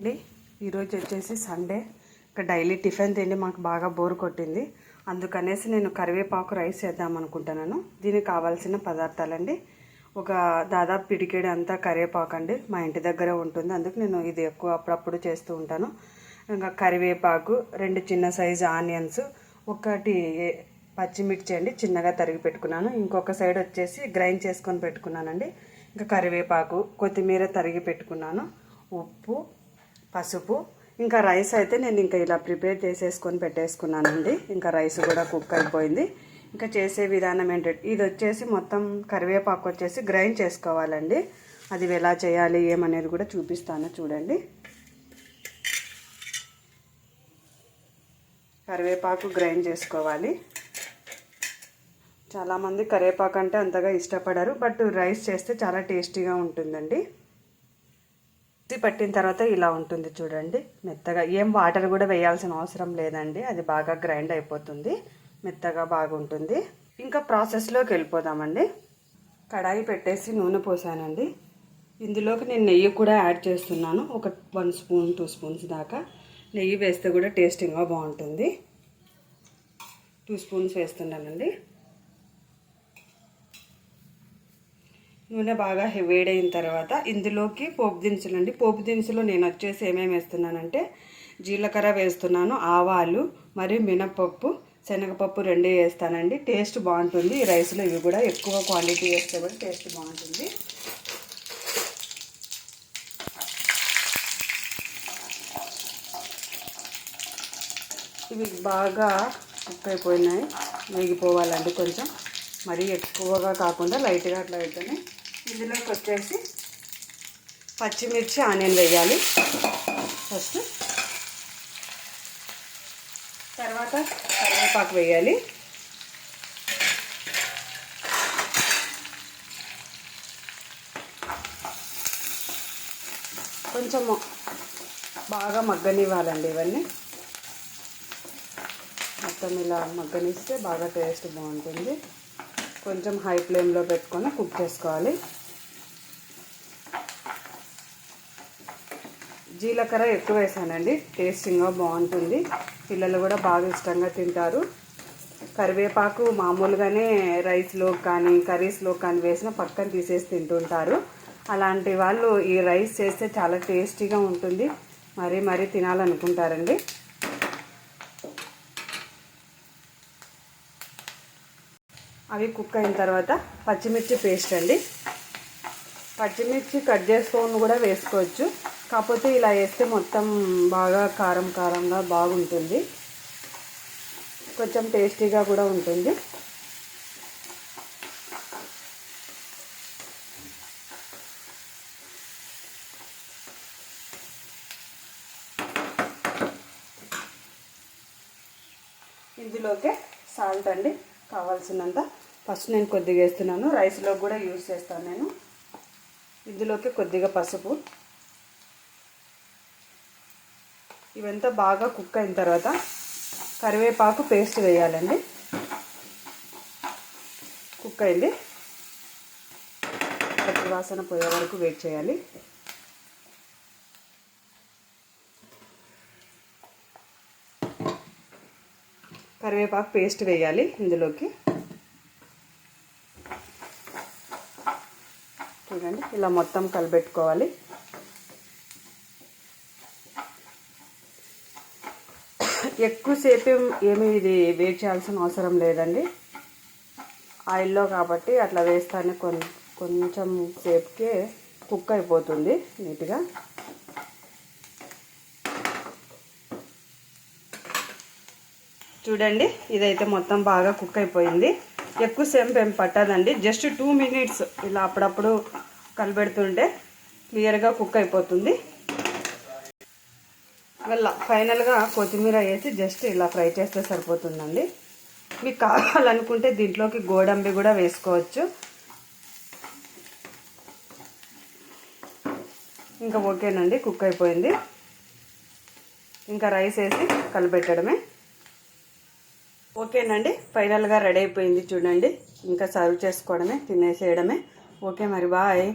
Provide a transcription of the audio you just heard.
అండి. ఈరోజు వచ్చేసి సండే. ఇక డైలీ టిఫిన్ తిండి మాకు బాగా బోర్ కొట్టింది. అందుకనేసి నేను కరివేపాకు రైస్ చేద్దాం అనుకుంటున్నాను. దీనికి కావాల్సిన పదార్థాలండి. ఒక దాదాపు పిడికేడు అంతా కరివేపాకు అండి. మా ఇంటి దగ్గర ఉంటుంది. అందుకు నేను ఇది ఎక్కువ అప్పుడప్పుడు చేస్తూ ఉంటాను. ఇంకా కరివేపాకు రెండు చిన్న సైజు ఆనియన్స్ ఒకటి పచ్చిమిర్చి అండి. చిన్నగా తరిగి పెట్టుకున్నాను. ఇంకొక సైడ్ వచ్చేసి గ్రైండ్ చేసుకొని పెట్టుకున్నానండి. ఇంకా కరివేపాకు కొత్తిమీర తరిగి పెట్టుకున్నాను. ఉప్పు పసుపు ఇంకా రైస్ అయితే నేను ఇంకా ఇలా ప్రిపేర్ చేసేసుకొని పెట్టేసుకున్నానండి. ఇంకా రైస్ కూడా కుక్ అయిపోయింది. ఇంకా చేసే విధానం ఏంటంటే ఇది వచ్చేసి మొత్తం కరివేపాకు వచ్చేసి గ్రైండ్ చేసుకోవాలండి. అది ఎలా చేయాలి ఏమనేది కూడా చూపిస్తాను చూడండి. కరివేపాకు గ్రైండ్ చేసుకోవాలి. చాలామంది కరివేపాకు అంటే అంతగా ఇష్టపడరు బట్ రైస్ చేస్తే చాలా టేస్టీగా ఉంటుందండి. మిక్సీ పట్టిన తర్వాత ఇలా ఉంటుంది చూడండి. మెత్తగా ఏం వాటర్ కూడా వేయాల్సిన అవసరం లేదండి. అది బాగా గ్రైండ్ అయిపోతుంది. మెత్తగా బాగుంటుంది. ఇంకా ప్రాసెస్లోకి వెళ్ళిపోదామండి. కడాయి పెట్టేసి నూనె పోసానండి. ఇందులోకి నేను నెయ్యి కూడా యాడ్ చేస్తున్నాను. ఒక వన్ స్పూన్ టూ స్పూన్స్ దాకా. నెయ్యి వేస్తే కూడా టేస్టింగ్గా బాగుంటుంది. టూ స్పూన్స్ వేస్తున్నానండి. నూనె బాగా వేడైన తర్వాత ఇందులోకి పోపు దినుసులు అండి. పోపు దినుసులు నేను వచ్చేసి ఏమేమి వేస్తున్నానంటే జీలకర్ర వేస్తున్నాను ఆవాలు మరియు మినపప్పు శనగపప్పు రెండే వేస్తానండి. టేస్ట్ బాగుంటుంది. ఈ రైస్లో ఇవి కూడా ఎక్కువ క్వాంటిటీ వేస్తే కూడా టేస్ట్ బాగుంటుంది. ఇవి బాగా కుక్ అయిపోయినాయి కొంచెం. మరీ ఎక్కువగా కాకుండా లైట్గా అట్లా అయితేనే ఇందులోకి వచ్చేసి పచ్చిమిర్చి ఆనియన్ వేయాలి. ఫస్ట్ తర్వాత కరివేపాకు వేయాలి. కొంచెం బాగా మగ్గనివ్వాలండి ఇవన్నీ. మొత్తం ఇలా మగ్గనిస్తే బాగా టేస్ట్ బాగుంటుంది. కొంచెం హై ఫ్లేమ్లో పెట్టుకొని కుక్ చేసుకోవాలి. జీలకర్ర ఎక్కువ వేసానండి. టేస్టింగ్గా బాగుంటుంది. పిల్లలు కూడా బాగా ఇష్టంగా తింటారు. కరివేపాకు మామూలుగానే రైస్లో కానీ కర్రీస్లో కానీ వేసిన పక్కన తీసేసి తింటుంటారు. అలాంటి వాళ్ళు ఈ రైస్ చేస్తే చాలా టేస్టీగా ఉంటుంది. మరీ మరీ తినాలనుకుంటారండి. అవి కుక్ అయిన తర్వాత పచ్చిమిర్చి పేస్ట్ అండి. పచ్చిమిర్చి కట్ చేసుకొని కూడా వేసుకోవచ్చు. కాకపోతే ఇలా వేస్తే మొత్తం బాగా కారం కారంగా బాగుంటుంది. కొంచెం టేస్టీగా కూడా ఉంటుంది. ఇందులోకే సాల్ట్ అండి. కావాల్సినంత ఫస్ట్ నేను కొద్దిగా వేస్తున్నాను. రైస్లో కూడా యూజ్ చేస్తాను నేను. ఇందులోకి కొద్దిగా పసుపు. ఇవంతా బాగా కుక్ అయిన తర్వాత కరివేపాకు పేస్ట్ వేయాలండి. కుక్ అయింది. పచ్చి వాసన పోయే వరకు వెయిట్ చేయాలి. కరివేపాకు పేస్ట్ వేయాలి ఇందులోకి. చూడండి ఇలా మొత్తం కలిపెట్టుకోవాలి. ఎక్కువసేపు ఏమి ఇది వేట్ చేయాల్సిన అవసరం లేదండి. ఆయిల్లో కాబట్టి అట్లా వేస్తానే. కొన్ కొంచెం సేపుకే కుక్ అయిపోతుంది నీట్గా. చూడండి ఇదైతే మొత్తం బాగా కుక్ అయిపోయింది. ఎక్కువ సేపు ఏం పట్టదండి. జస్ట్ టూ మినిట్స్ ఇలా అప్పుడప్పుడు కలబెడుతుంటే క్లియర్గా కుక్ అయిపోతుంది. ఇలా ఫైనల్గా కొత్తిమీర వేసి జస్ట్ ఇలా ఫ్రై చేస్తే సరిపోతుందండి. మీకు కావాలనుకుంటే దీంట్లోకి గోడంబి కూడా వేసుకోవచ్చు. ఇంకా ఓకేనండి కుక్ అయిపోయింది. ఇంకా రైస్ వేసి కలిపెట్టడమే. ఓకేనండి ఫైనల్గా రెడీ అయిపోయింది చూడండి. ఇంకా సర్వ్ చేసుకోవడమే తినేసేయడమే. ఓకే మరి బాయ్.